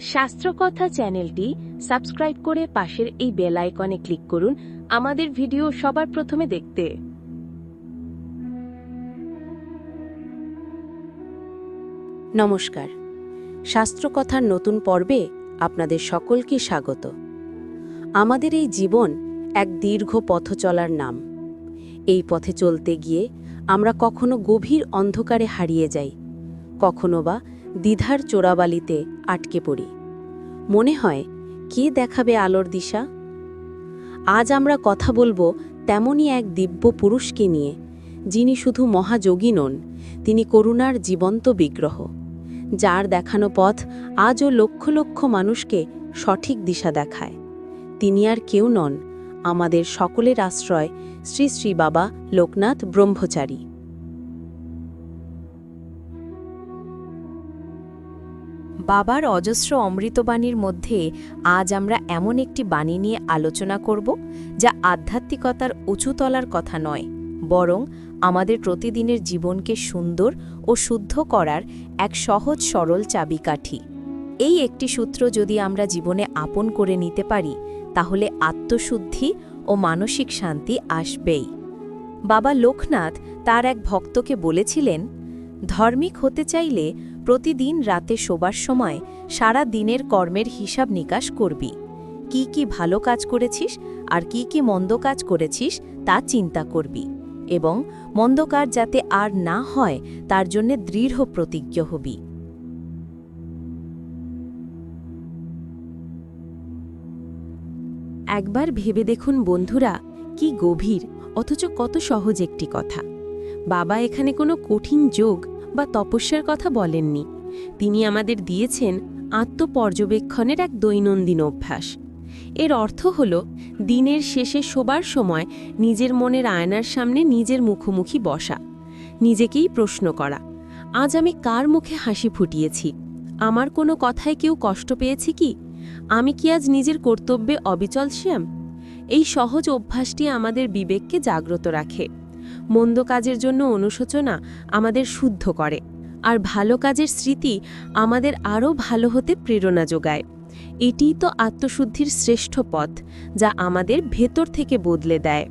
শাস্ত্রকথা চ্যানেলটি সাবস্ক্রাইব করে পাশের এই বেল আইকনে ক্লিক করুন। আমাদের ভিডিও সবার প্রথমে দেখতে। নমস্কার। শাস্ত্রকথার নতুন পর্বে আপনাদের সকলকে স্বাগত। আমাদের এই জীবন এক দীর্ঘ পথ চলার নাম। এই পথে চলতে গিয়ে আমরা কখনো গভীর অন্ধকারে হারিয়ে যাই, কখনো বা দ্বিধার চোরাবালিতে আটকে পড়ি। মনে হয়, কে দেখাবে আলোর দিশা? আজ আমরা কথা বলব তেমনই এক দিব্য পুরুষকে নিয়ে, যিনি শুধু মহাযোগী নন, তিনি করুণার জীবন্ত বিগ্রহ, যার দেখানো পথ আজও লক্ষ লক্ষ মানুষকে সঠিক দিশা দেখায়। তিনি আর কেউ নন, আমাদের সকলের আশ্রয় শ্রী শ্রী বাবা লোকনাথ ব্রহ্মচারী। বাবার অজস্র অমৃতবাণীর মধ্যে আজ আমরা এমন একটি বাণী নিয়ে আলোচনা করব, যা আধ্যাত্মিকতার উঁচুতলার কথা নয়, বরং আমাদের প্রতিদিনের জীবনকে সুন্দর ও শুদ্ধ করার এক সহজ সরল চাবিকাঠি। এই একটি সূত্র যদি আমরা জীবনে আপন করে নিতে পারি, তাহলে আত্মশুদ্ধি ও মানসিক শান্তি আসবেই। বাবা লোকনাথ তার এক ভক্তকে বলেছিলেন, ধর্মিক হতে চাইলে প্রতিদিন রাতে শোবার সময় সারা দিনের কর্মের হিসাব নিকাশ করবি। কি কি ভালো কাজ করেছিস আর কি কি মন্দ কাজ করেছিস তা চিন্তা করবি এবং মন্দ কাজ যাতে আর না হয় তার জন্য দৃঢ় প্রতিজ্ঞ হবি। একবার ভেবে দেখুন বন্ধুরা, কি গভীর, অথচ কত সহজ একটি কথা। বাবা এখানে কোনো কঠিন যোগ বা তপস্যার কথা বলেননি। তিনি আমাদের দিয়েছেন আত্মপর্যবেক্ষণের এক দৈনন্দিন অভ্যাস। এর অর্থ হল, দিনের শেষে শোবার সময় নিজের মনের আয়নার সামনে নিজের মুখোমুখি বসা। নিজেকেই প্রশ্ন করা, আজ আমি কার মুখে হাসি ফুটিয়েছি? আমার কোনো কথায় কেউ কষ্ট পেয়েছি কি? আমি কি আজ নিজের কর্তব্যে অবিচল শ্যাম? এই সহজ অভ্যাসটি আমাদের বিবেককে জাগ্রত রাখে। মন্দ কাজের জন্য অনুশোচনা আমাদের শুদ্ধ করে, আর ভালো কাজের স্মৃতি আমাদের আরও ভালো হতে প্রেরণা যোগায়। এটিই তো আত্মশুদ্ধির শ্রেষ্ঠ পথ, যা আমাদের ভেতর থেকে বদলে দেয়।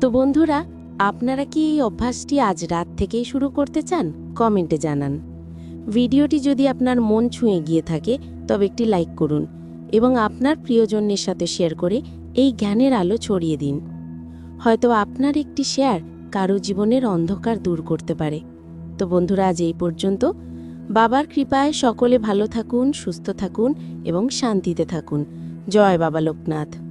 তো বন্ধুরা, আপনারা কি এই অভ্যাসটি আজ রাত থেকেই শুরু করতে চান? কমেন্টে জানান। ভিডিওটি যদি আপনার মন ছুঁয়ে গিয়ে থাকে, তবে একটি লাইক করুন। এবং আপনার প্রিয়জনের সাথে শেয়ার করে এই জ্ঞানের আলো ছড়িয়ে দিন। হয়তো আপনার একটি শেয়ার কারও জীবনের অন্ধকার দূর করতে পারে। তো বন্ধুরা, আজ এই পর্যন্ত। বাবার কৃপায় সকলে ভালো থাকুন, সুস্থ থাকুন এবং শান্তিতে থাকুন। জয় বাবা লোকনাথ।